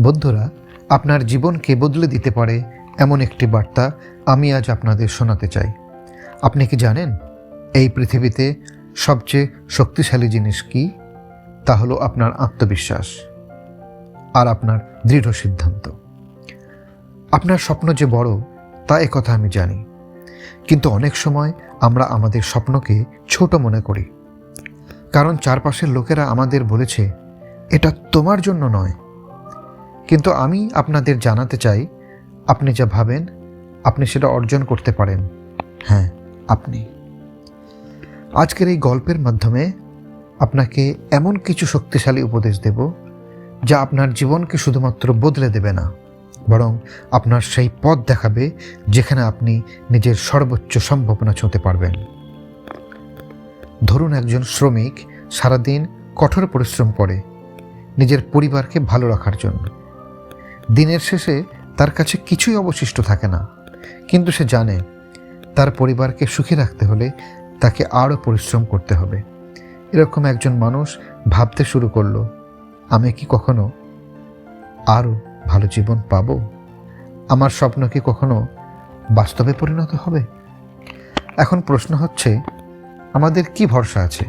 বন্ধুরা, আপনার জীবনকে বদলে দিতে পারে এমন একটি বার্তা আমি আজ আপনাদের শোনাতে চাই। আপনি কি জানেন এই পৃথিবীতে সবচেয়ে শক্তিশালী জিনিস কি? তা হলো আপনার আত্মবিশ্বাস আর আপনার দৃঢ় সিদ্ধান্ত। আপনার স্বপ্ন যে বড়, তা কথা আমি জানি। কিন্তু অনেক সময় আমরা আমাদের স্বপ্নকে ছোট মনে করি। কারণ চারপাশের লোকেরা আমাদের বলেছে, এটা তোমার জন্য নয় কিন্তু আমি আপনাদের জানাতে চাই, আপনি যা ভাবেন, আপনি সেটা অর্জন করতে পারেন। হ্যাঁ আপনি। আজকের এই গল্পের মাধ্যমে আপনাকে এমন কিছু শক্তিশালী উপদেশ দেব, যা আপনার জীবনকে শুধুমাত্র বদলে দেবে না, বরং আপনার সেই পথ দেখাবে যেখানে আপনি নিজের সর্বোচ্চ সম্ভাবনা ছুঁতে পারবেন। ধরুন একজন শ্রমিক সারাদিন কঠোর পরিশ্রম করে নিজের পরিবারকে ভালো রাখার জন্য। দিনের শেষে তার কাছে কিছুই অবশিষ্ট থাকে না। কিন্তু সে জানে, তার পরিবারকে সুখী রাখতে হলে তাকে আরও পরিশ্রম করতে হবে। এরকম একজন মানুষ ভাবতে শুরু করল, আমি কি কখনো আরও ভালো জীবন পাবো? আমার স্বপ্ন কি কখনো বাস্তবে পরিণত হবে? এখন প্রশ্ন হচ্ছে, আমাদের কি ভরসা আছে?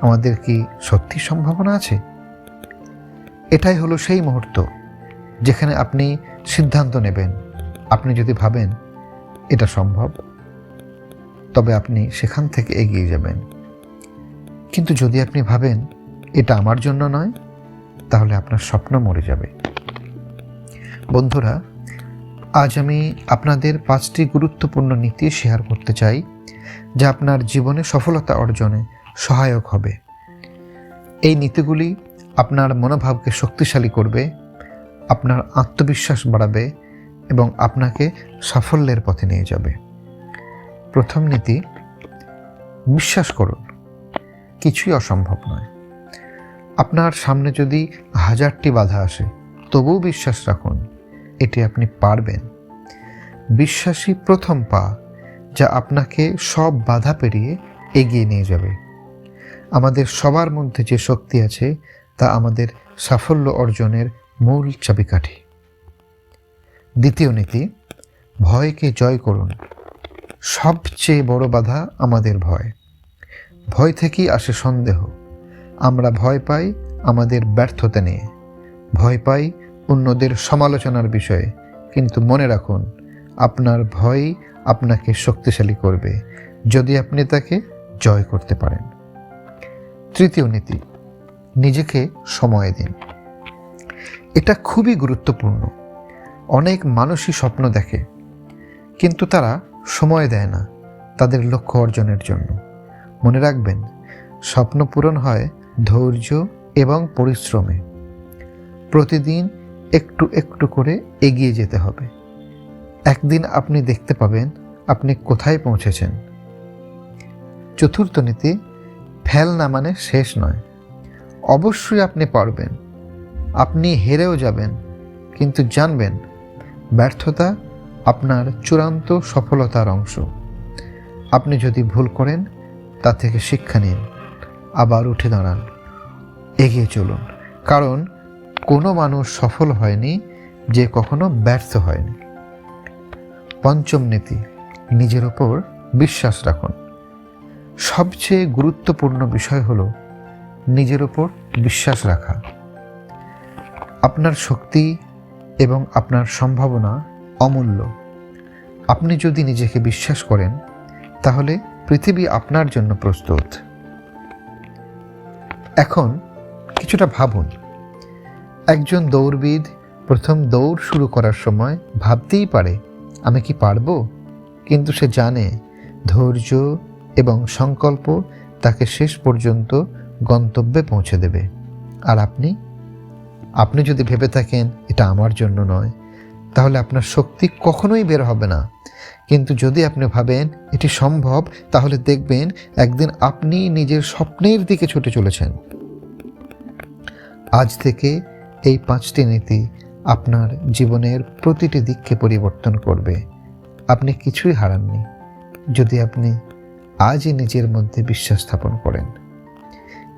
আমাদের কি সত্যি সম্ভাবনা আছে? এটাই হলো সেই মুহূর্ত। যেখানে আপনি সিদ্ধান্ত নেবেন। আপনি যদি ভাবেন এটা সম্ভব, তবে আপনি সেখান থেকে এগিয়ে যাবেন। কিন্তু যদি আপনি ভাবেন এটা আমার জন্য নয়, তাহলে আপনার স্বপ্ন মরে যাবে। বন্ধুরা, আজ আমি আপনাদের পাঁচটি গুরুত্বপূর্ণ নীতি শেয়ার করতে চাই, যা আপনার জীবনে সফলতা অর্জনে সহায়ক হবে। এই নীতিগুলি আপনার মনোভাবকে শক্তিশালী করবে আপনার আত্মবিশ্বাস বাড়াবে এবং আপনাকে সাফল্যের পথে নিয়ে যাবে। প্রথম নীতি, বিশ্বাস করুন, কিছুই অসম্ভব নয়। আপনার সামনে যদি হাজারটি বাধা আসে, তবুও বিশ্বাস রাখুন, এটি আপনি পারবেন। বিশ্বাসী প্রথম পা, যা আপনাকে সব বাধা পেরিয়ে এগিয়ে নিয়ে যাবে। আমাদের সবার মধ্যে যে শক্তি আছে, তা আমাদের সাফল্য অর্জনের মূল চাবিকাঠি। দ্বিতীয় নীতি, ভয়কে জয় করুন। সবচেয়ে বড় বাধা আমাদের ভয়। ভয় থেকেই আসে সন্দেহ। আমরা ভয় পাই আমাদের ব্যর্থতা নিয়ে। ভয় পাই অন্যদের সমালোচনার বিষয়ে। কিন্তু মনে রাখুন, আপনার ভয় আপনাকে শক্তিশালী করবে, যদি আপনি তাকে জয় করতে পারেন। তৃতীয় নীতি, নিজেকে সময় দিন। এটা খুবই গুরুত্বপূর্ণ। অনেক মানুষই স্বপ্ন দেখে, কিন্তু তারা সময় দেয় না তাদের লক্ষ্য অর্জনের জন্য। মনে রাখবেন, স্বপ্ন পূরণ হয় ধৈর্য এবং পরিশ্রমে। প্রতিদিন একটু একটু করে এগিয়ে যেতে হবে। একদিন আপনি দেখতে পাবেন আপনি কোথায় পৌঁছেছেন। চতুর্থ নীতি ফেল না মানে শেষ নয়। অবশ্যই আপনি পারবেন। আপনি হেরেও যাবেন, কিন্তু জানবেন ব্যর্থতা আপনার চূড়ান্ত সফলতার অংশ। আপনি যদি ভুল করেন, তা থেকে শিক্ষা নিন, আবার উঠে দাঁড়ান, এগিয়ে চলুন। কারণ কোনো মানুষ সফল হয়নি যে কখনো ব্যর্থ হয়নি। পঞ্চম নীতি, নিজের ওপর বিশ্বাস রাখুন। সবচেয়ে গুরুত্বপূর্ণ বিষয় হলো নিজের ওপর বিশ্বাস রাখা। আপনার শক্তি এবং আপনার সম্ভাবনা অমূল্য। আপনি যদি নিজেকে বিশ্বাস করেন, তাহলে পৃথিবী আপনার জন্য প্রস্তুত। এখন কিছুটা ভাবুন। একজন দৌড়বিদ প্রথম দৌড় শুরু করার সময় ভাবতেই পারে, আমি কি পারব? কিন্তু সে জানে, ধৈর্য এবং সংকল্প তাকে শেষ পর্যন্ত গন্তব্যে পৌঁছে দেবে। আর আপনি? আপনি যদি ভেবে থাকেন এটা আমার জন্য নয়, তাহলে আপনার শক্তি কখনোই বের হবে না। কিন্তু যদি আপনি ভাবেন এটি সম্ভব, তাহলে দেখবেন একদিন আপনি নিজের স্বপ্নের দিকে ছুটে চলেছেন। আজ থেকে এই পাঁচটি নীতি আপনার জীবনের প্রতিটি দিককে পরিবর্তন করবে। আপনি কিছুই হারাননি। যদি আপনি আজই নিজের মধ্যে বিশ্বাস স্থাপন করেন।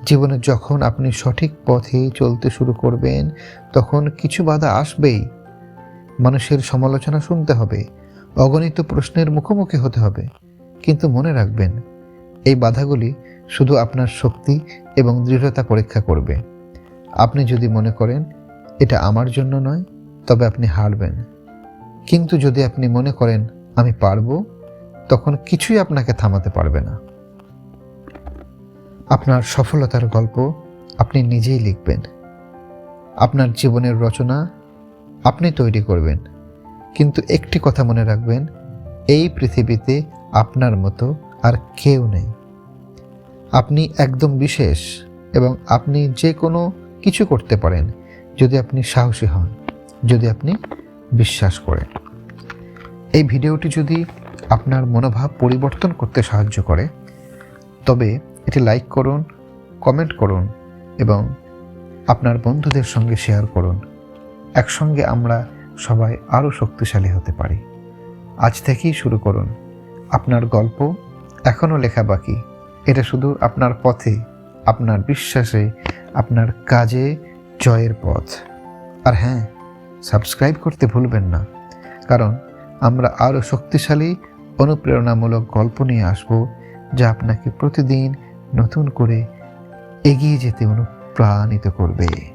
জীবনে যখন আপনি সঠিক পথে চলতে শুরু করবেন, তখন কিছু বাধা আসবেই। মানুষের সমালোচনা শুনতে হবে, অগণিত প্রশ্নের মুখোমুখি হতে হবে। কিন্তু মনে রাখবেন, এই বাধাগুলি শুধু আপনার শক্তি এবং দৃঢ়তা পরীক্ষা করবে। আপনি যদি মনে করেন, এটা আমার জন্য নয়, তবে আপনি হারবেন। কিন্তু যদি আপনি মনে করেন, আমি পারব, তখন কিছুই আপনাকে থামাতে পারবে না। আপনার সফলতার গল্প আপনি নিজেই লিখবেন। আপনার জীবনের রচনা আপনি তৈরি করবেন। কিন্তু একটি কথা মনে রাখবেন, এই পৃথিবীতে আপনার মতো আর কেউ নেই। আপনি একদম বিশেষ এবং আপনি যে কোনো কিছু করতে পারেন যদি আপনি সাহসী হন, যদি আপনি বিশ্বাস করেন। এই ভিডিওটি যদি আপনার মনোভাব পরিবর্তন করতে সাহায্য করে, তবে এটি লাইক করুন কমেন্ট করুন এবং আপনার বন্ধুদের সঙ্গে শেয়ার করুন। একসঙ্গে আমরা সবাই আরও শক্তিশালী হতে পারি। আজ থেকেই শুরু করুন। আপনার গল্প এখনও লেখা বাকি। এটা শুধু আপনার পথে, আপনার বিশ্বাসে, আপনার কাজে জয়ের পথ। আর হ্যাঁ সাবস্ক্রাইব করতে ভুলবেন না। কারণ আমরা আরও শক্তিশালী, অনুপ্রেরণামূলক গল্প নিয়ে আসব যা আপনাকে প্রতিদিন নতুন করে এগিয়ে যেতে অনুপ্রাণিত করবে।